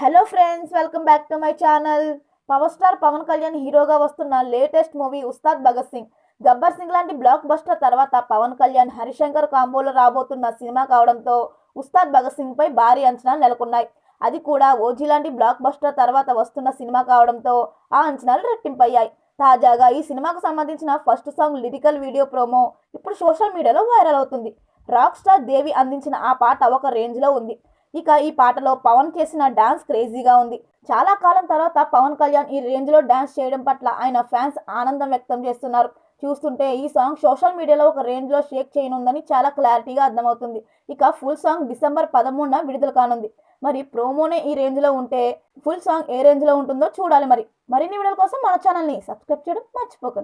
Hello friends welcome back to my channel power star Pawan Kalyan హీరోగా వస్తున్న latest movie Ustaad Bhagat Singh. Gabbar Singh లాంటి block buster తర్వాత పవన్ కళ్యాణ్ హరిశంకర్ కాంబోలో రాబోతున్న సినిమా కావడంతో ఉస్తాద్ భగత్ సింగ్ పై భారీ అంచనాలు నెలకొన్నాయి. అది కూడా ఓజీ లాంటి బ్లాక్ బస్టర్ తర్వాత వస్తున్న సినిమా కావడంతో ఆ అంచనాలు రెట్టింపయ్యాయి. తాజాగా ఈ సినిమాకు సంబంధించిన first song lyrical video promo ఇప్పుడు సోషల్ మీడియాలో వైరల్ అవుతుంది. రాక్ స్టార్ దేవి అందించిన ఆ పాట ఒక రేంజ్లో ఉంది. ఇక ఈ పాటలో పవన్ చేసిన డాన్స్ క్రేజీగా ఉంది. చాలా కాలం తర్వాత పవన్ కళ్యాణ్ ఈ రేంజ్లో డాన్స్ చేయడం పట్ల ఆయన ఫ్యాన్స్ ఆనందం వ్యక్తం చేస్తున్నారు. చూస్తుంటే ఈ సాంగ్ సోషల్ మీడియాలో ఒక రేంజ్లో షేక్ చేయనుందని చాలా క్లారిటీగా అర్థమవుతుంది. ఇక ఫుల్ సాంగ్ డిసెంబర్ పదమూడున విడుదల కానుంది. మరి ప్రోమోనే ఈ రేంజ్లో ఉంటే ఫుల్ సాంగ్ ఏ రేంజ్లో ఉంటుందో చూడాలి మరి. మరిన్ని వీడియోల కోసం మన ఛానల్ని సబ్స్క్రైబ్ చేయడం మర్చిపోకండి.